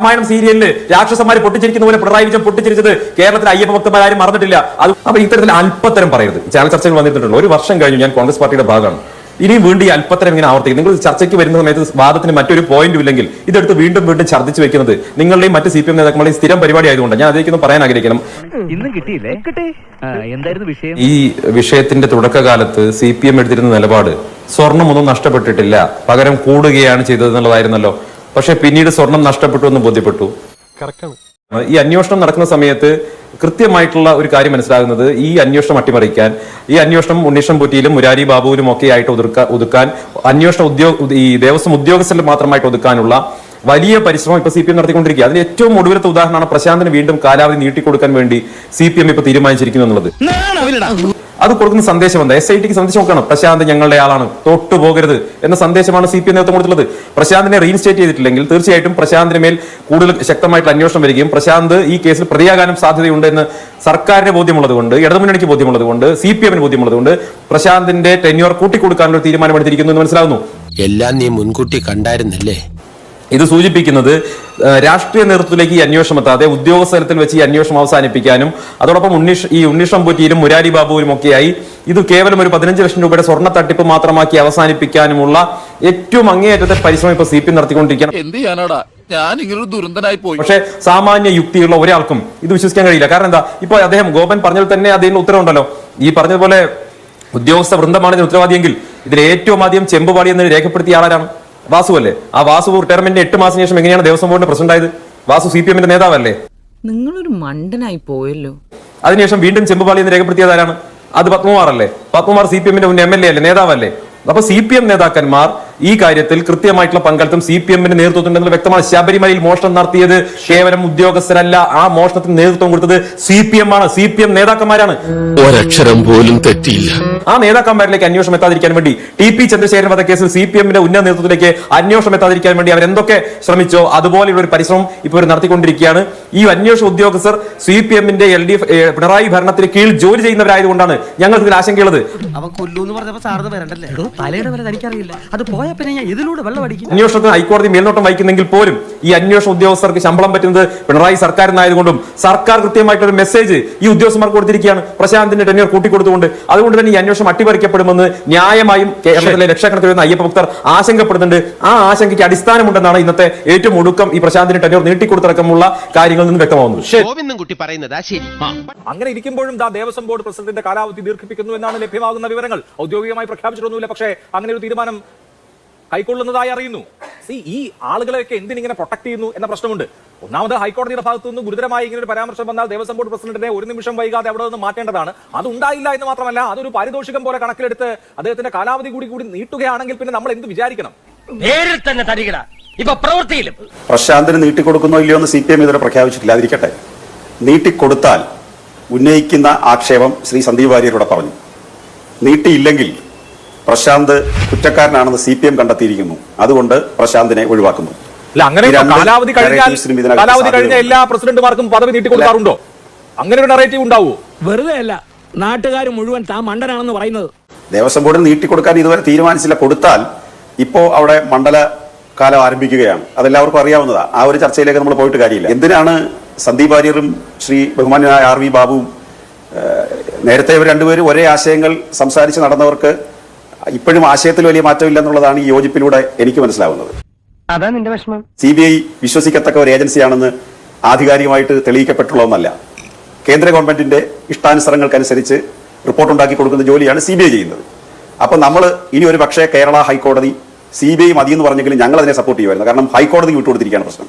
രാമായണം സീരിയലിൽ രാക്ഷസന്മാര് പൊട്ടിച്ചിരിക്കുന്ന പോലെ പിണറായി വിജയൻ പൊട്ടിച്ചിരിച്ചത് കേരളത്തിലെ അയ്യപ്പ ഭക്തന്മാരും മറന്നിട്ടില്ല. അത് അപ്പൊ ഇത്തരത്തിൽ അല്പത്തരം പറയരുത്. ചാനൽ ചർച്ചകൾ വന്നിട്ടുണ്ടല്ലോ. ഒരു വർഷം കഴിഞ്ഞു. ഞാൻ കോൺഗ്രസ് പാർട്ടിയുടെ ഭാഗമാണ്. ഇനിയും വീണ്ടും ഈ അല്പത്തരം ഇങ്ങനെ ആവർത്തിക്കും. നിങ്ങൾ ചർച്ചയ്ക്ക് വരുന്ന സമയത്ത് വാദത്തിന് മറ്റൊരു പോയിന്റും ഇല്ലെങ്കിൽ ഇതെടുത്ത് വീണ്ടും വീണ്ടും ഛർദ്ദിച്ചു വെക്കുന്നത് നിങ്ങളുടെയും മറ്റ് സി പി എം നേതാക്കളുടെയും സ്ഥിരം പരിപാടി ആയതുകൊണ്ട് ഞാൻ അതിലേക്കൊന്നും പറയാൻ ആഗ്രഹിക്കണം. ഇന്നും കിട്ടിയില്ലേ? എന്തായിരുന്നു വിഷയം? ഈ വിഷയത്തിന്റെ തുടക്കകാലത്ത് സി പി എം എടുത്തിരുന്ന നിലപാട് സ്വർണമൊന്നും നഷ്ടപ്പെട്ടിട്ടില്ല. പകരം കൂടുകയാണ് ചെയ്തത് എന്നുള്ളതായിരുന്നല്ലോ പക്ഷെ പിന്നീട് സ്വർണം നഷ്ടപ്പെട്ടു എന്ന് ബോധ്യപ്പെട്ടു. ഈ അന്വേഷണം നടക്കുന്ന സമയത്ത് കൃത്യമായിട്ടുള്ള ഒരു കാര്യം മനസ്സിലാകുന്നത് ഈ അന്വേഷണം അട്ടിമറിക്കാൻ ഈ അന്വേഷണം ഉണ്ണീഷം പുറ്റിയിലും മുരാരി ബാബുവിലും ഒക്കെ ആയിട്ട് ഒതുക്കാൻ ഒതുക്കാൻ അന്വേഷണ ഉദ്യോഗ ഈ ദേവസ്വം ഉദ്യോഗസ്ഥരിൽ മാത്രമായിട്ട് ഒതുക്കാനുള്ള വലിയ പരിശ്രമം ഇപ്പൊ സി പി എം നടത്തിക്കൊണ്ടിരിക്കുക അതിന് ഏറ്റവും ഒടുവിലത്തെ ഉദാഹരണമാണ് പ്രശാന്തിന് വീണ്ടും കാലാവധി നീട്ടിക്കൊടുക്കാൻ വേണ്ടി സി പി എം ഇപ്പൊ തീരുമാനിച്ചിരിക്കുന്നു എന്നുള്ളത്. അത് കൊടുക്കുന്ന സന്ദേശം എന്താ? എസ് ഐ ടിക്ക് സന്ദേശം നോക്കണം പ്രശാന്ത് ഞങ്ങളുടെ ആളാണ്. തൊട്ടു പോകരുത് എന്ന സന്ദേശമാണ് സി പി എം നേതൃത്വം കൊടുത്തുള്ളത് പ്രശാന്തിനെ റീഇൻസ്റ്റേറ്റ് ചെയ്തിട്ടില്ലെങ്കിൽ തീർച്ചയായിട്ടും പ്രശാന്തിന് മേൽ കൂടുതൽ ശക്തമായിട്ടുള്ള അന്വേഷണം വരികയും പ്രശാന്ത് ഈ കേസിൽ പ്രതിയാകാനും സാധ്യതയുണ്ട് എന്ന് സർക്കാരിന് ബോധ്യമുള്ളത് കൊണ്ട് ഇടതുമുന്നണിക്ക് ബോധ്യമുള്ളത് കൊണ്ട് സി പി എമ്മിന് ബോധ്യമുള്ളത് കൊണ്ട് പ്രശാന്തിന്റെ ടെന്യൂർ കൂട്ടിക്കൊടുക്കാനുള്ള തീരുമാനമെടുത്തിരിക്കുന്നു എന്ന് മനസ്സിലാവുന്നു. എല്ലാം നീ മുൻകൂട്ടി കണ്ടായിരുന്നല്ലേ? ഇത് സൂചിപ്പിക്കുന്നത് രാഷ്ട്രീയ നേതൃത്വത്തിലേക്ക് ഈ അന്വേഷണം എത്താതെ ഉദ്യോഗസ്ഥലത്തിൽ വെച്ച് ഈ അന്വേഷണം അവസാനിപ്പിക്കാനും അതോടൊപ്പം ഉണ്ണീഷ് ഈ ഉണ്ണീഷം പൊറ്റിയിലും മുരാരി ബാബുവിലും ഒക്കെയായി ഇത് കേവലം ഒരു പതിനഞ്ച് ലക്ഷം രൂപയുടെ സ്വർണ തട്ടിപ്പ് മാത്രമാക്കി അവസാനിപ്പിക്കാനുമുള്ള ഏറ്റവും അങ്ങേയറ്റത്തെ പരിശ്രമം ഇപ്പൊ സി പി നടത്തിക്കൊണ്ടിരിക്കണം എന്ത് ചെയ്യാനാടാ? ഞാൻ ഇങ്ങനൊരു ദുരന്തനായി പോയി. പക്ഷേ സാമാന്യ യുക്തിയുള്ള ഒരാൾക്കും ഇത് വിശ്വസിക്കാൻ കഴിയില്ല. കാരണം എന്താ? ഇപ്പൊ അദ്ദേഹം ഗോപൻ പറഞ്ഞാൽ തന്നെ അതിന് ഉത്തരവുണ്ടല്ലോ. ഈ പറഞ്ഞതുപോലെ ഉദ്യോഗസ്ഥ വൃന്ദമാണ് ഇതിന് ഉത്തരവാദിയെങ്കിൽ ഇതിൽ ഏറ്റവും ആദ്യം ചെമ്പുപാടി എന്ന് രേഖപ്പെടുത്തിയ ആളാരാണ്? വാസു അല്ലേ? ആ വാസു റിട്ടയർമെന്റ് എട്ട് മാസം ശേഷം എങ്ങനെയാണ് ദേവസ്വം ബോർഡിന്റെ പ്രസിഡന്റ് ആയത്? വാസു സി പി എമ്മിന്റെ നേതാവല്ലേ? നിങ്ങളൊരു മണ്ടനായി പോയല്ലോ. അതിനുശേഷം വീണ്ടും ചെമ്പുപാളി എന്ന് രേഖപ്പെടുത്തിയത് ആരാണ്? അത് പത്മകുമാർ അല്ലേ? പത്മകുമാർ സി പി എമ്മിന്റെ മുൻ എം എൽ എ അല്ലേ? നേതാവല്ലേ? അപ്പൊ സി പി എം നേതാക്കന്മാർ ഈ കാര്യത്തിൽ കൃത്യമായിട്ടുള്ള പങ്കാളിത്തം സി പി എമ്മിന്റെ നേതൃത്വത്തിനുണ്ടെന്ന് വ്യക്തമാണ്. ശബരിമലയിൽ മോഷണം നടത്തിയത് കേവലം ഉദ്യോഗസ്ഥരല്ല. ആ മോഷണത്തിന് നേതൃത്വം കൊടുത്തത് സി പി എം ആണ്. സി പി എം നേതാക്കന്മാരാണ്. ഒരക്ഷരം പോലും തെറ്റിയില്ല. ആ നേതാക്കന്മാരിലേക്ക് അന്വേഷണം എത്താതിരിക്കാൻ വേണ്ടി ടി പി ചന്ദ്രശേഖരൻ വധക്കേസിൽ സി പി എമ്മിന്റെ ഉന്നത നേതൃത്വത്തിലേക്ക് അന്വേഷണം എത്താതിരിക്കാൻ വേണ്ടി അവർ എന്തൊക്കെ ശ്രമിച്ചോ അതുപോലെയുള്ള ഒരു പരിശ്രമം ഇപ്പോൾ ഇവർ നടത്തിക്കൊണ്ടിരിക്കുകയാണ്. ഈ അന്വേഷണ ഉദ്യോഗസ്ഥർ സി പി എമ്മിന്റെ എൽ ഡി എഫ് പിണറായി ഭരണത്തിന് കീഴിൽ ജോലി ചെയ്യുന്നവരായതുകൊണ്ടാണ് ഞങ്ങൾക്ക് ഇതിൽ ആശങ്കയുള്ളത്. അവൻ കൊല്ലൂന്ന് പറഞ്ഞപ്പോ സാറിന് വരണ്ടല്ലേ? തലയുടെ തനിക്കറിയില്ല. അത് പോയാ പിന്നെ ഞാൻ ഇതിലൂടെ വെള്ളം അടിക്കും അന്വേഷണത്തിന് ഹൈക്കോടതി മേൽനോട്ടം വഹിക്കുന്നെങ്കിൽ പോലും ഈ അന്വേഷണ ഉദ്യോഗസ്ഥർക്ക് ശമ്പളം പറ്റുന്നത് പിണറായി സർക്കാരിനായതുകൊണ്ടും സർക്കാർ കൃത്യമായിട്ടൊരു മെസ്സേജ് ഈ ഉദ്യോഗസ്ഥന്മാർക്ക് കൊടുത്തിരിക്കുകയാണ്. പ്രശാന്തിന്റെ ടെന്യർ കൂട്ടിക്കൊടുത്തുകൊണ്ട്. അതുകൊണ്ട് തന്നെ ഈ അന്വേഷണം അട്ടിമറിക്കപ്പെടുമെന്ന് ന്യായമായും കേരളത്തിലെ ലക്ഷക്കണക്കിന് വരുന്ന അയ്യപ്പ ഭക്തർ ആശങ്കപ്പെടുന്നുണ്ട്. ആ ആശങ്കയ്ക്ക് അടിസ്ഥാനമുണ്ടെന്നാണ് ഇന്നത്തെ ഏറ്റവും ഒടുക്കം ഈ പ്രശാന്തിന്റെ ടെന്യർ നീട്ടിക്കൊടുത്തടക്കമുള്ള കാര്യങ്ങളിൽ നിന്ന് വ്യക്തമാവുന്നു പറയുന്നതാ ശരി. അങ്ങനെ ഇരിക്കുമ്പോഴും ദാ ദേവസ്വം ബോർഡ് പ്രസിഡന്റിന്റെ കാലാവധി ദീർഘിപ്പിക്കുന്നു എന്നാണ് ലഭ്യമാകുന്ന വിവരങ്ങൾ. ഔദ്യോഗികമായി പ്രഖ്യാപിച്ചിട്ടൊന്നുമില്ല. പക്ഷേ അങ്ങനെ ഒരു തീരുമാനം കൈക്കൊള്ളുന്നതായി അറിയുന്നു. സി ഈ ആളുകളെയൊക്കെ എന്തിനിങ്ങനെ പ്രൊട്ടക്ട് ചെയ്യുന്നു എന്ന പ്രശ്നമുണ്ട്. ഒന്നാമത് ഹൈക്കോടതിയുടെ ഭാഗത്തു നിന്ന് ഗുരുതരമായി ഇങ്ങനെ ഒരു പരാമർശം വന്നാൽ ദേവസ്വം ബോർഡ് പ്രസിഡന്റിനെ ഒരു നിമിഷം വൈകാതെ അവിടെ നിന്ന് മാറ്റേണ്ടതാണ്. അത് ഉണ്ടായില്ല എന്ന് മാത്രമല്ല അതൊരു പാരിതോഷികം പോലെ കണക്കിലെടുത്ത് അദ്ദേഹത്തിന്റെ കാലാവധി കൂടി കൂടി നീട്ടുകയാണെങ്കിൽ പിന്നെ നമ്മൾ എന്ത് വിചാരിക്കണം? നേരിൽ തന്നെ തരികട. ഇപ്പൊ പ്രവൃത്തിയിലും. പ്രശാന്തിന് നീട്ടിക്കൊടുക്കുന്നോ ഇല്ലയോ എന്ന് സി പി എം ഇതുവരെ പ്രഖ്യാപിച്ചിട്ടില്ല. അതിരിക്കട്ടെ. നീട്ടിക്കൊടുത്താൽ ഉന്നയിക്കുന്ന ആക്ഷേപം ശ്രീ സന്ദീപ് വാര്യരോടെ പറഞ്ഞു. നീട്ടിയില്ലെങ്കിൽ പ്രശാന്ത് കുറ്റക്കാരനാണെന്ന് സി പി എം കണ്ടെത്തിയിരിക്കുന്നു. അതുകൊണ്ട് പ്രശാന്തിനെ ഒഴിവാക്കുന്നു. അല്ല അങ്ങനെ കാലാവധി കഴിഞ്ഞാൽ കാലാവധി കഴിഞ്ഞ എല്ലാ പ്രസിഡന്റുമാർക്കും പദവി നീട്ടിക്കൊടുക്കാറുണ്ടോ അങ്ങനെ ഒരു നറേറ്റീവ് ഉണ്ടാവുമോ വെറുതെ അല്ല. നാട്ടുകാർ മുഴുവൻ താൻ മണ്ടനാണെന്ന് പറയുന്നത്. ദേവസ്വം ബോർഡിന് നീട്ടിക്കൊടുക്കാൻ ഇതുവരെ തീരുമാനിച്ചില്ല. കൊടുത്താൽ ഇപ്പോ അവിടെ മണ്ഡല കാലം ആരംഭിക്കുകയാണ്. അതെല്ലാവർക്കും അറിയാവുന്നതാ. ആ ഒരു ചർച്ചയിലേക്ക് നമ്മൾ പോയിട്ട് കാര്യമില്ല. എന്തിനാണ് സന്ദീപ് വാര്യറും ശ്രീ ബഹുമാനായ ആർ വി ബാബുവും നേരത്തെ ഇവർ രണ്ടുപേരും ഒരേ ആശയങ്ങൾ സംസാരിച്ച് നടന്നവർക്ക് ഇപ്പോഴും ആശയത്തിൽ വലിയ മാറ്റമില്ല എന്നുള്ളതാണ് ഈ യോജിപ്പിലൂടെ എനിക്ക് മനസ്സിലാവുന്നത്. അതാ നിന്റെ വിഷമം. സി ബി ഐ വിശ്വസിക്കത്തക്ക ഒരു ഏജൻസിയാണെന്ന് ആധികാരികമായിട്ട് തെളിയിക്കപ്പെട്ടുള്ള ഒന്നല്ല കേന്ദ്ര ഗവൺമെന്റിന്റെ ഇഷ്ടാനുസരങ്ങൾക്കനുസരിച്ച് റിപ്പോർട്ട് ഉണ്ടാക്കി കൊടുക്കുന്ന ജോലിയാണ് സി ബി ഐ ചെയ്യുന്നത്. അപ്പൊ നമ്മൾ ഇനി ഒരു പക്ഷേ കേരള ഹൈക്കോടതി സി ബി ഐ മതി എന്ന് പറഞ്ഞെങ്കിലും ഞങ്ങൾ അതിനെ സപ്പോർട്ട് ചെയ്യുമായിരുന്നു. കാരണം ഹൈക്കോടതി വിട്ടുകൊടുത്തിരിക്കുകയാണ് പ്രശ്നം.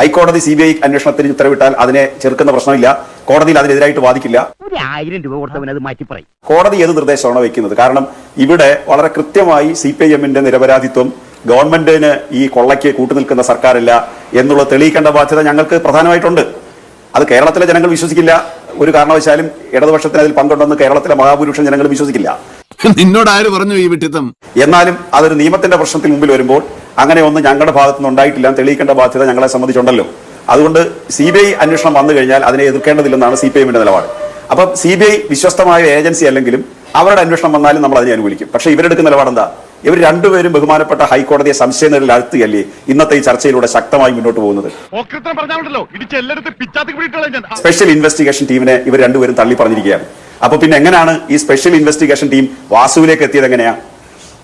ഹൈക്കോടതി സി ബി ഐ അന്വേഷണത്തിന് ഉത്തരവിട്ടാൽ അതിനെ ചെറുക്കുന്ന പ്രശ്നമില്ല. കോടതിയിൽ അതിനെതിരായിട്ട് വാദിക്കില്ല. ഒരു ആയിരം രൂപ കൊടുത്തവൻ അത് മാറ്റി പറയും. കോടതി ഏത് നിർദ്ദേശമാണ് വെക്കുന്നത്? കാരണം ഇവിടെ വളരെ കൃത്യമായി സി പി ഐ എമ്മിന്റെ നിരപരാധിത്വം ഗവൺമെന്റിന് ഈ കൊള്ളയ്ക്ക് കൂട്ടുനിൽക്കുന്ന സർക്കാരില്ല എന്നുള്ള തെളിയിക്കേണ്ട ബാധ്യത ഞങ്ങൾക്ക് പ്രധാനമായിട്ടുണ്ട്. അത് കേരളത്തിലെ ജനങ്ങൾ വിശ്വസിക്കില്ല. ഒരു കാരണവശാലും ഇടതുപക്ഷത്തിന് അതിൽ പങ്കുണ്ടെന്ന് കേരളത്തിലെ മഹാപുരുഷൻ ജനങ്ങൾ വിശ്വസിക്കില്ല. നിന്നോട് ആര് പറഞ്ഞു ഈ വിട്ടിത്തം? എന്നാലും അതൊരു നിയമത്തിന്റെ പ്രശ്നത്തിന് മുമ്പിൽ വരുമ്പോൾ അങ്ങനെ ഒന്നും ഞങ്ങളുടെ ഭാഗത്തുനിന്ന് ഉണ്ടായിട്ടില്ല എന്ന് തെളിയിക്കേണ്ട ബാധ്യത ഞങ്ങളെ സംബന്ധിച്ചുണ്ടല്ലോ. അതുകൊണ്ട് സി ബി ഐ അന്വേഷണം വന്നു കഴിഞ്ഞാൽ അതിനെ എതിർക്കേണ്ടതില്ലെന്നാണ് സി പി എമ്മിന്റെ നിലപാട്. അപ്പം സി ബി ഐ വിശ്വസ്തമായ ഏജൻസി അല്ലെങ്കിലും അവരുടെ അന്വേഷണം വന്നാലും നമ്മൾ അതിനെ അനുകൂലിക്കും. പക്ഷേ ഇവരെടുക്കുന്ന നിലപാടെന്താ? ഇവർ രണ്ടുപേരും ബഹുമാനപ്പെട്ട ഹൈക്കോടതിയെ സംശയനിഴലിൽ അഴുത്തുകയല്ലേ ഇന്നത്തെ ഈ ചർച്ചയിലൂടെ ശക്തമായി മുന്നോട്ട് പോകുന്നത്? സ്പെഷ്യൽ ഇൻവെസ്റ്റിഗേഷൻ ടീമിനെ ഇവർ രണ്ടുപേരും തള്ളി പറഞ്ഞിരിക്കുകയാണ് അപ്പൊ പിന്നെ എങ്ങനെയാണ് ഈ സ്പെഷ്യൽ ഇൻവെസ്റ്റിഗേഷൻ ടീം വാസുവിലേക്ക് എത്തിയത് എങ്ങനെയാ?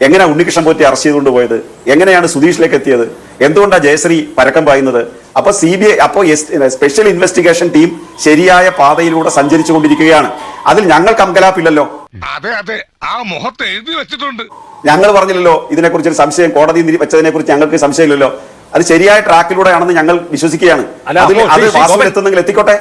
എങ്ങനെയാ ഉണ്ണികൃഷ്ണൻ പോറ്റി അറസ്റ്റ് ചെയ്തുകൊണ്ട് പോയത്? എങ്ങനെയാണ് സുധീഷിലേക്ക് എത്തിയത്? എന്തുകൊണ്ടാണ് ജയശ്രീ പരക്കം പായുന്നത്? അപ്പൊ സി ബി ഐ അപ്പോ സ്പെഷ്യൽ ഇൻവെസ്റ്റിഗേഷൻ ടീം ശരിയായ പാതയിലൂടെ സഞ്ചരിച്ചു കൊണ്ടിരിക്കുകയാണ് അതിൽ ഞങ്ങൾക്ക് അങ്കലാപ്പില്ലല്ലോ. അതെ അതെ. ആ മുഖത്ത് എഴുതി വെച്ചിട്ടുണ്ട്. ഞങ്ങൾ പറഞ്ഞില്ലല്ലോ ഇതിനെക്കുറിച്ച് ഒരു സംശയം കോടതി വെച്ചതിനെ കുറിച്ച് ഞങ്ങൾക്ക് സംശയമില്ലല്ലോ. അത് ശരിയായ ട്രാക്കിലൂടെയാണെന്ന് ഞങ്ങൾ വിശ്വസിക്കുകയാണ്. അതിൽ അപ്പോൾ അത് എത്തുന്നെങ്കിൽ എത്തിക്കോട്ടെ?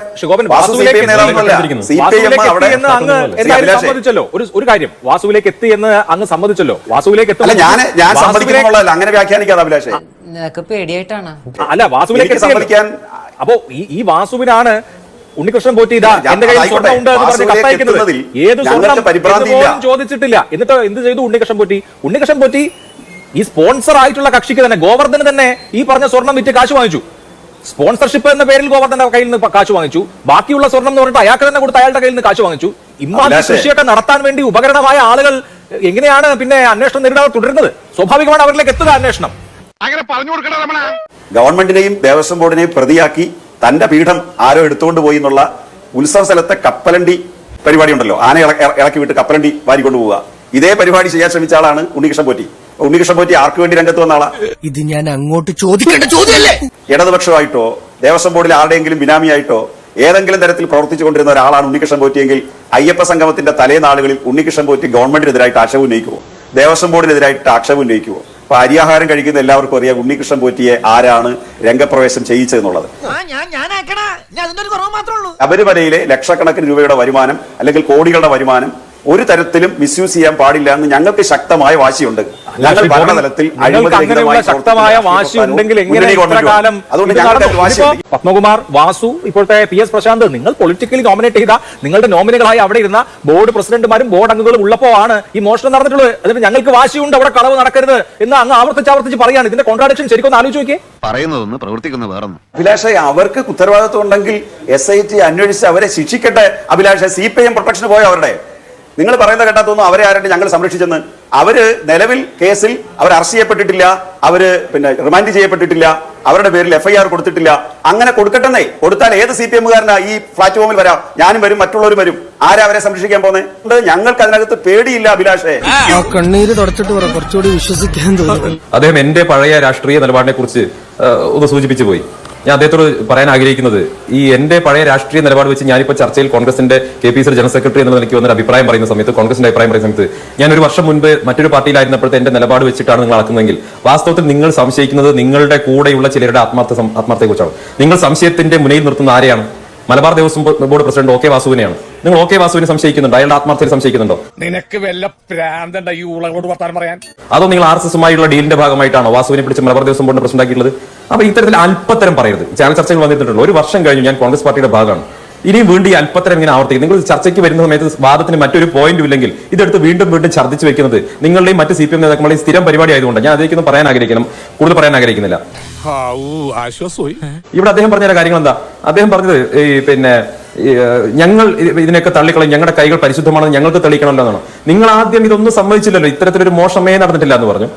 ഒരു ഒരു കാര്യം വാസുവിലേക്ക് എത്തി എന്ന് അങ്ങ് സമ്മതിച്ചല്ലോ വാസുവിലേക്ക് ഞാൻ ഞാൻ സമ്മതിക്കുന്നുള്ളതല്ല അങ്ങനെ വ്യാഖ്യാനിക്കാതെ അഭിലാഷേ. നിനക്ക് പേടിയായിട്ടാണ്? അല്ല വാസുവിനെ എനിക്ക് സമ്മതിക്കാൻ- അപ്പോ ഈ ഈ വാസുവിനാണ് ഉണ്ണികൃഷ്ണൻ പോറ്റി ഇതാ ഞാൻ- എന്റെ കയ്യിൽ ആയിക്കോട്ടെ. സ്വർണം ഉണ്ട് എന്ന് പറഞ്ഞ് കത്തയക്കുന്നത്. ഏത് സ്വർണം? എന്ന് പോലും ചോദിച്ചിട്ടില്ല. എന്നിട്ട് എന്ത് ചെയ്തു ഉണ്ണികൃഷ്ണൻ പോറ്റി ഉണ്ണികൃഷ്ണൻ പോറ്റി ഈ സ്പോൺസർ ആയിട്ടുള്ള കക്ഷിക്ക് തന്നെ ഗോവർദ്ധന് തന്നെ ഈ പറഞ്ഞ സ്വർണം വിറ്റ് കാശ് വാങ്ങിച്ചു. സ്പോൺസർഷിപ്പ് എന്ന പേരിൽ ഗോവർദ്ധന്റെ കയ്യിൽ നിന്ന് കാശ് വാങ്ങിച്ചു. ബാക്കിയുള്ള സ്വർണം എന്ന് പറഞ്ഞിട്ട് അയാൾക്ക് തന്നെ കൊടുത്ത് അയാളുടെ കയ്യിൽ നിന്ന് കാശ് വാങ്ങിച്ചു. ഇമ്മാതിരി. കൃഷിയൊക്കെ നടത്താൻ വേണ്ടി ഉപകരണമായ ആളുകൾ എങ്ങനെയാണ് പിന്നെ അന്വേഷണം നേരിടാതെ തുടരുന്നത്? സ്വാഭാവികമാണ് അവരിലേക്ക് എത്തുക അന്വേഷണം. അങ്ങനെ പറഞ്ഞു കൊടുക്കണ രമണ. ഗവൺമെന്റിനെയും ദേവസ്വം ബോർഡിനെയും പ്രതിയാക്കി തന്റെ പീഠം ആരോ എടുത്തുകൊണ്ട് പോയി എന്നുള്ള ഉത്സവ സ്ഥലത്തെ കപ്പലണ്ടി പരിപാടി ഉണ്ടല്ലോ. ആന ഇള- ഇള- ഇളക്കി വിട്ട് കപ്പലണ്ടി വാരിക്കൊണ്ടു പോവുക. ഇതേ പരിപാടി ചെയ്യാൻ ശ്രമിച്ച ആളാണ് ഉണ്ണികൃഷ്ണൻ പോറ്റി. ഉണ്ണികൃഷ്ണൻ പോറ്റി ആർക്ക് വേണ്ടി രംഗത്ത് വന്ന ആളാ? ഇത് ഞാൻ അങ്ങോട്ട് ചോദിക്കേണ്ട ചോദ്യമല്ലേ? ഇടതുപക്ഷമായിട്ടോ ദേവസ്വം ബോർഡിൽ ആരുടെയെങ്കിലും ബിനാമിയായിട്ടോ ഏതെങ്കിലും തരത്തിൽ പ്രവർത്തിച്ചുകൊണ്ടിരുന്ന ഒരാളാണ് ഉണ്ണികൃഷ്ണൻ പോറ്റിയെങ്കിൽ അയ്യപ്പ സംഗമത്തിന്റെ തലേനാളുകളിൽ ഉണ്ണികൃഷ്ണൻ പോറ്റി ഗവൺമെന്റിനെതിരായിട്ട് ആക്ഷേപം ഉന്നയിക്കുമോ ദേവസ്വം ബോർഡിനെതിരായിട്ട് ആക്ഷേപം ഉന്നയിക്കുമോ അപ്പൊ അരിയാഹാരം കഴിക്കുന്ന എല്ലാവർക്കും അറിയാം ഉണ്ണികൃഷ്ണൻ പോറ്റിയെ ആരാണ് രംഗപ്രവേശം ചെയ്യിച്ചതെന്നുള്ളത്. ശബരിമലയിലെ ലക്ഷക്കണക്കിന് രൂപയുടെ വരുമാനം അല്ലെങ്കിൽ കോടികളുടെ വരുമാനം ഒരു തരത്തിലും മിസ്യൂസ് ചെയ്യാൻ പാടില്ല എന്ന് ഞങ്ങൾക്ക് ശക്തമായ വാശിയുണ്ട്. ഞങ്ങൾ ഭരണതലത്തിൽ ശക്തമായ വാശി ഉണ്ടെങ്കിൽ അതുകൊണ്ട്? പത്മകുമാർ വാസു ഇപ്പോഴത്തെ പി എസ് പ്രശാന്ത് നിങ്ങൾ പൊളിറ്റിക്കലി നോമിനേറ്റ് ചെയ്ത നിങ്ങളുടെ നോമിനികളായി അവിടെ ഇരുന്ന ബോർഡ് പ്രസിഡന്റുമാരും ബോർഡ് അംഗങ്ങളും ഉള്ളപ്പോ ആണ് ഈ മോഷണം നടന്നിട്ടുള്ളത്. എന്നിട്ട് ഞങ്ങൾക്ക് വാശിയുണ്ട് അവിടെ കളവ് നടക്കരുത് എന്ന് അങ്ങ് ആവർത്തിച്ച് ആവർത്തിച്ച് പറയാണ്. ഇതിന്റെ കോൺട്രാഡിക്ഷൻ ശരിക്കും ആലോചിച്ച് നോക്കിയേ. പറയുന്നതൊന്ന് പ്രവർത്തിക്കുന്ന വേറൊന്നും. അഭിലാഷ അവർക്ക് ഉത്തരവാദിത്വം ഉണ്ടെങ്കിൽ എസ് ഐ ടി അന്വേഷിച്ച് അവരെ ശിക്ഷിക്കട്ടെ. അഭിലാഷ സി പി എം പ്രൊട്ടക്ഷന് പോയ അവരുടെ? നിങ്ങൾ പറയുന്ന കേട്ടാത്തൊന്നും അവരെ ആരാണ്ട് ഞങ്ങൾ സംരക്ഷിച്ചെന്ന്. അവർ നിലവിൽ കേസിൽ അവർ അറസ്റ്റ് ചെയ്യപ്പെട്ടിട്ടില്ല അവർ പിന്നെ റിമാൻഡ് ചെയ്യപ്പെട്ടിട്ടില്ല അവരുടെ പേരിൽ എഫ്ഐആർ കൊടുത്തിട്ടില്ല. അങ്ങനെ കൊടുക്കട്ടെന്നേ. കൊടുത്താൽ ഏത് സി പി എമ്മുകാരനാ ഈ പ്ലാറ്റ്ഫോമിൽ വരാം? ഞാനും വരും മറ്റുള്ളവരും വരും. ആരാ അവരെ സംരക്ഷിക്കാൻ പോകുന്നത് ഞങ്ങൾക്ക് അതിനകത്ത് പേടിയില്ല അഭിലാഷേ. കണ്ണീര് തുടച്ചിട്ട് കുറച്ചുകൂടി വിശ്വസിക്കാൻ തോന്നുന്നു. അദ്ദേഹം എന്റെ പഴയ രാഷ്ട്രീയ നിലപാടിനെ കുറിച്ച് ഒന്ന് സൂചിപ്പിച്ചു പോയി. ഞാൻ അദ്ദേഹത്തോട് പറയാൻ ആഗ്രഹിക്കുന്നത് ഈ എന്റെ പഴയ രാഷ്ട്രീയ നിലപാട് വെച്ച് ഞാനിപ്പോൾ ചർച്ചയിൽ കോൺഗ്രസിന്റെ K P C general secretary എന്ന നിലയ്ക്ക് വന്നൊരു അഭിപ്രായം പറയുന്ന സമയത്ത് കോൺഗ്രസിന്റെ അഭിപ്രായം പറയുന്ന സമയത്ത് ഞാൻ ഒരു വർഷം മുൻപ് മറ്റൊരു പാർട്ടിയിലായിരുന്നപ്പോഴത്തെ എന്റെ നിലപാട് വെച്ചിട്ടാണ് നിങ്ങൾ അളക്കുന്നതെങ്കിൽ വാസ്തവത്തിൽ നിങ്ങൾ സംശയിക്കുന്നത് നിങ്ങളുടെ കൂടെയുള്ള ചിലരുടെ ആത്മാർത്ഥ ആത്മാർത്ഥത്തെക്കുറിച്ചാണ് നിങ്ങൾ സംശയത്തിന്റെ മുനയിൽ നിർത്തുന്ന ആരെയാണ്? Malabar Devaswom board president O K വാസുവിനെയാണ്. നിങ്ങൾ ഒ കെ വാസുവിനെ സംശയിക്കുന്നുണ്ടോ? അയാളുടെ ആത്മാർത്ഥയിൽ സംശയിക്കുന്നുണ്ടോ? നിനക്ക് വല്ല പ്രാന്തണ്ട ഈ വർത്താനം പറയാൻ? അതോ നിങ്ങൾ ആർ എസ് എസുമായുള്ള ഡീലിന്റെ ഭാഗമായിട്ടാണോ വാസുവിനെ പിടിച്ച് മലബാർ ദേവസ്വം ബോർഡിനെ പ്രസിഡന്റ് ആക്കിയിട്ടുള്ളത് അപ്പൊ ഇത്തരത്തിൽ അല്പത്തരം പറയരുത്. ചാനൽ ചർച്ചകൾ വന്നിട്ടുണ്ടല്ലോ. ഒരു വർഷം കഴിഞ്ഞു ഞാൻ കോൺഗ്രസ് പാർട്ടിയുടെ ഭാഗമാണ്. ഇനിയും വീണ്ടും ഈ അല്പത്തരം ഇങ്ങനെ ആവർത്തിക്കും. നിങ്ങൾ ചർച്ചയ്ക്ക് വരുന്ന സമയത്ത് വാദത്തിന് മറ്റൊരു പോയിന്റും ഇല്ലെങ്കിൽ ഇതെടുത്ത് വീണ്ടും വീണ്ടും ഛർദ്ദിച്ച് വെക്കുന്നത് നിങ്ങളുടെയും മറ്റ് സി പി എം നേതാക്കളുടെയും സ്ഥിരം പരിപാടി ആയതുകൊണ്ട് ഞാൻ അതിലേക്കൊന്നും പറയാൻ ആഗ്രഹിക്കണം. കൂടുതൽ പറയാൻ ആഗ്രഹിക്കുന്നില്ല. ഇവിടെ അദ്ദേഹം പറഞ്ഞ കാര്യങ്ങൾ എന്താ അദ്ദേഹം പറഞ്ഞത് ഈ പിന്നെ ഞങ്ങൾ ഇതിനൊക്കെ തള്ളിക്കളയും. ഞങ്ങളുടെ കൈകൾ പരിശുദ്ധമാണെന്ന് ഞങ്ങൾക്ക് തെളിയിക്കണമല്ലോ എന്നാണ്. നിങ്ങൾ ആദ്യം ഇതൊന്നും സമ്മതിച്ചില്ലല്ലോ. ഇത്തരത്തിലൊരു മോശമേ നടന്നിട്ടില്ല എന്ന് പറഞ്ഞു.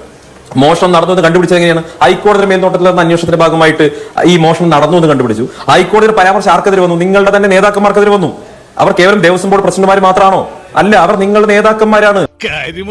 മോഷണം നടന്നു എന്ന് കണ്ടുപിടിച്ചത് എങ്ങനെയാണ്? ഹൈക്കോടതി മേൽനോട്ടത്തിൽ നടന്ന അന്വേഷണത്തിന്റെ ഭാഗമായിട്ട് ഈ മോഷണം നടന്നു എന്ന് കണ്ടുപിടിച്ചു. ഹൈക്കോടതിയുടെ പരാമർശം ആർക്കെതിരെ വന്നു? നിങ്ങളുടെ തന്നെ നേതാക്കന്മാർക്കെതിരെ വന്നു. അവർ കേവലം ദേവസ്വം ബോർഡ് പ്രസിഡന്റുമാർ മാത്രമാണോ? അല്ല അവർ നിങ്ങളുടെ നേതാക്കന്മാരാണ്.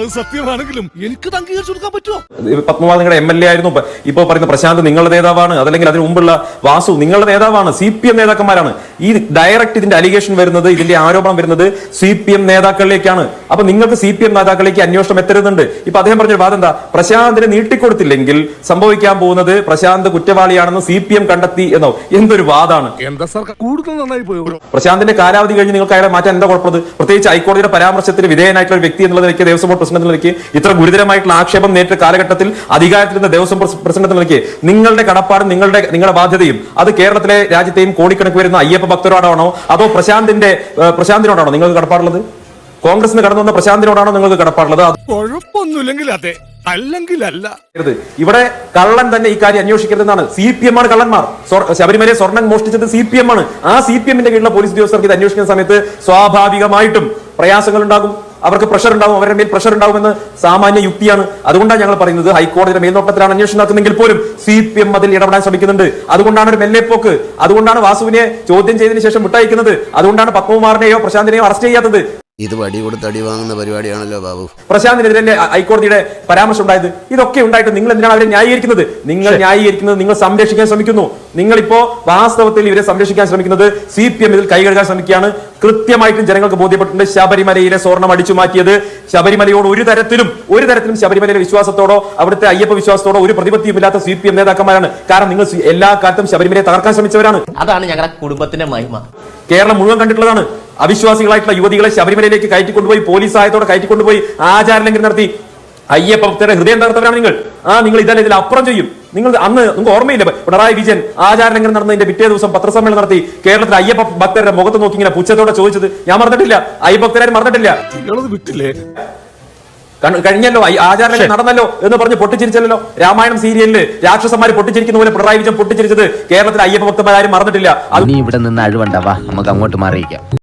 സത്യമാണെങ്കിലും എനിക്ക് കൊടുക്കാൻ പറ്റുമോ? പത്മനാഭ നിങ്ങളുടെ എം എൽ എ ആയിരുന്നു. ഇപ്പൊ- പറയുന്ന പ്രശാന്ത് നിങ്ങളുടെ നേതാവാണ്. അതല്ലെങ്കിൽ അതിന് മുമ്പുള്ള വാസു നിങ്ങളുടെ നേതാവാണ്. സി പി എം നേതാക്കന്മാരാണ്. ഈ ഡയറക്റ്റ് ഇതിന്റെ അലിഗേഷൻ വരുന്നത് ഇതിന്റെ ആരോപണം വരുന്നത് സി പി എം നേതാക്കളിലേക്കാണ്. അപ്പൊ നിങ്ങൾക്ക് സി പി എം നേതാക്കളിലേക്ക് അന്വേഷണം എത്തരുന്നുണ്ട് ഇപ്പൊ അദ്ദേഹം പറഞ്ഞ വാദം എന്താ? പ്രശാന്തിനെ നീട്ടിക്കൊടുത്തില്ലെങ്കിൽ സംഭവിക്കാൻ പോകുന്നത് പ്രശാന്ത് കുറ്റവാളിയാണെന്ന് സി പി എം കണ്ടെത്തി എന്നോ? എന്തൊരു വാദാണ്. എന്താ സാർ കൂടുതൽ നന്നായി പോയോ? പ്രശാന്തിന്റെ കാലാവധി കഴിഞ്ഞ് നിങ്ങൾക്ക് അയാളെ മാറ്റാൻ എന്താ കുഴപ്പമുള്ളത്? പ്രത്യേകിച്ച് ഹൈക്കോടതിയുടെ പരാമർശത്തിന് വിധേയനായിട്ടുള്ള ഒരു വ്യക്തി എന്നുള്ള നിലയ്ക്ക് ദേവസ്വം ബോർഡ് പ്രസിഡന്റ് നിലയ്ക്ക് ഇത്ര ഗുരുതരമായിട്ടുള്ള ആക്ഷേപം നേരിട്ട കാലഘട്ടത്തിൽ അധികാരത്തിലിരുന്ന ദേവസ്വം പ്രസ് പ്രസിഡന്റ് നിലയ്ക്ക് നിങ്ങളുടെ കടപ്പാടും നിങ്ങളുടെ നിങ്ങളുടെ ബാധ്യതയും അത് കേരളത്തിലെ രാജ്യത്തെയും കോടിക്കണക്ക് വരുന്ന അയ്യപ്പ ഭക്തരോടാണോ അതോ പ്രശാന്തിന്റെ പ്രശാന്തിനോടാണോ നിങ്ങൾക്ക് കടപ്പാടുള്ളത്? കോൺഗ്രസിന് കടന്നു വന്ന പ്രശാന്തിനോടാണോ നിങ്ങൾക്ക് കടപ്പാടുള്ളത്? അത് കുഴപ്പമൊന്നുമില്ലെങ്കിൽ അതെ. അല്ലെങ്കിൽ അല്ല ഇവിടെ കള്ളൻ തന്നെ ഈ കാര്യം അന്വേഷിക്കരുതെന്നാണ്. സി പി എം ആണ് കള്ളന്മാർ. ശബരിമലയെ സ്വർണം മോഷ്ടിച്ചത് സി പി എം ആണ്. ആ സി പി എമ്മിന്റെ കീഴിലുള്ള പോലീസ് ഉദ്യോഗസ്ഥർക്ക് ഇത് അന്വേഷിക്കുന്ന സമയത്ത് സ്വാഭാവികമായിട്ടും പ്രയാസങ്ങൾ ഉണ്ടാകും അവർക്ക് പ്രഷർ ഉണ്ടാവും അവരുടെ മേൽ പ്രഷർ ഉണ്ടാവുമെന്ന് സാമാന്യ യുക്തിയാണ്. അതുകൊണ്ടാണ് ഞങ്ങൾ പറയുന്നത് ഹൈക്കോടതിയുടെ മേൽനോട്ടത്തിലാണ് അന്വേഷണം നടക്കുന്നെങ്കിൽ പോലും സി പി എം അതിൽ ഇടപെടാൻ ശ്രമിക്കുന്നുണ്ട്. അതുകൊണ്ടാണ് ഒരു മെല്ലെപ്പോക്ക് അതുകൊണ്ടാണ് വാസുവിനെ ചോദ്യം ചെയ്തതിനു ശേഷം വിട്ടയക്കുന്നത് അതുകൊണ്ടാണ് പത്മകുമാറിനെയോ പ്രശാന്തിനെയോ അറസ്റ്റ് ചെയ്യാത്തത്. ഇത് വടി കൊടുത്ത് അടി വാങ്ങുന്ന പരിപാടിയാണല്ലോ ബാബു. പ്രശാന്തിനെതിരെ ഹൈക്കോടതിയുടെ പരാമർശം ഉണ്ടായത്? ഇതൊക്കെ ഉണ്ടായിട്ട് നിങ്ങൾ എന്തിനാണ് അവരെ ന്യായീകരിക്കുന്നത്? നിങ്ങൾ ന്യായീകരിക്കുന്നത് നിങ്ങൾ സംരക്ഷിക്കാൻ ശ്രമിക്കുന്നു. നിങ്ങളിപ്പോ വാസ്തവത്തിൽ ഇവരെ സംരക്ഷിക്കാൻ ശ്രമിക്കുന്നത് സി പി എം ഇതിൽ കൈകഴുകാൻ ശ്രമിക്കുകയാണ്. കൃത്യമായിട്ടും ജനങ്ങൾക്ക് ബോധ്യപ്പെട്ടിട്ടുണ്ട് ശബരിമലയിലെ സ്വർണം അടിച്ചു മാറ്റിയത്. ശബരിമലയോട് ഒരു തരത്തിലും ഒരു തരത്തിലും ശബരിമലയിലെ വിശ്വാസത്തോടോ അവിടുത്തെ അയ്യപ്പ വിശ്വാസത്തോടോ ഒരു പ്രതിപത്തിയും ഇല്ലാത്ത സി പി എം നേതാക്കന്മാരാണ്. കാരണം നിങ്ങൾ എല്ലാ കാലത്തും ശബരിമലയെ തകർക്കാൻ ശ്രമിച്ചവരാണ്. അതാണ് ഞങ്ങളുടെ കുടുംബത്തിന്റെ മഹിമ. കേരളം മുഴുവൻ കണ്ടിട്ടുള്ളതാണ്. അവിശ്വാസികളായിട്ടുള്ള യുവതികളെ ശബരിമലയിലേക്ക് കയറ്റിക്കൊണ്ടുപോയി പോലീസ് സഹായത്തോടെ കയറ്റിക്കൊണ്ടുപോയി ആചാരലംഘനം നടത്തി. അയ്യപ്പ ഭക്തരുടെ ഹൃദയം തകർത്തവരാണ് നിങ്ങൾ. ആ നിങ്ങൾ ഇതല്ല ഇതിൽ അപ്പുറം ചെയ്യും. നിങ്ങൾ അന്ന് നിങ്ങൾക്ക് ഓർമ്മയില്ല പിണറായി വിജയൻ ആചാരലംഘനം നടന്നതിന്റെ പിറ്റേ ദിവസം പത്രസമ്മേളനം നടത്തി. കേരളത്തിലെ അയ്യപ്പ ഭക്തരുടെ മുഖത്ത് നോക്കി ഇങ്ങനെ പുച്ഛത്തോടെ ചോദിച്ചത് ഞാൻ മറന്നിട്ടില്ല. അയ്യപ്പ ഭക്തരാരും മറന്നിട്ടില്ല വിട്ടില്ലേ? കഴിഞ്ഞല്ലോ ആചാരലംഘനം നടന്നല്ലോ എന്ന് പറഞ്ഞ് പൊട്ടിച്ചിരിച്ചല്ലോ. രാമായണം സീരിയലിൽ രാക്ഷസന്മാര് പൊട്ടിച്ചിരിക്കുന്ന പോലെ പിണറായി വിജയൻ പൊട്ടിച്ചിരിച്ചത് കേരളത്തിലെ അയ്യപ്പ ഭക്തന്മാരും മറന്നിട്ടില്ല. അത് നീ ഇവിടെ നിന്ന് അഴിവണ്ടാവാ നമുക്ക് അങ്ങോട്ട് മാറിയിക്കാം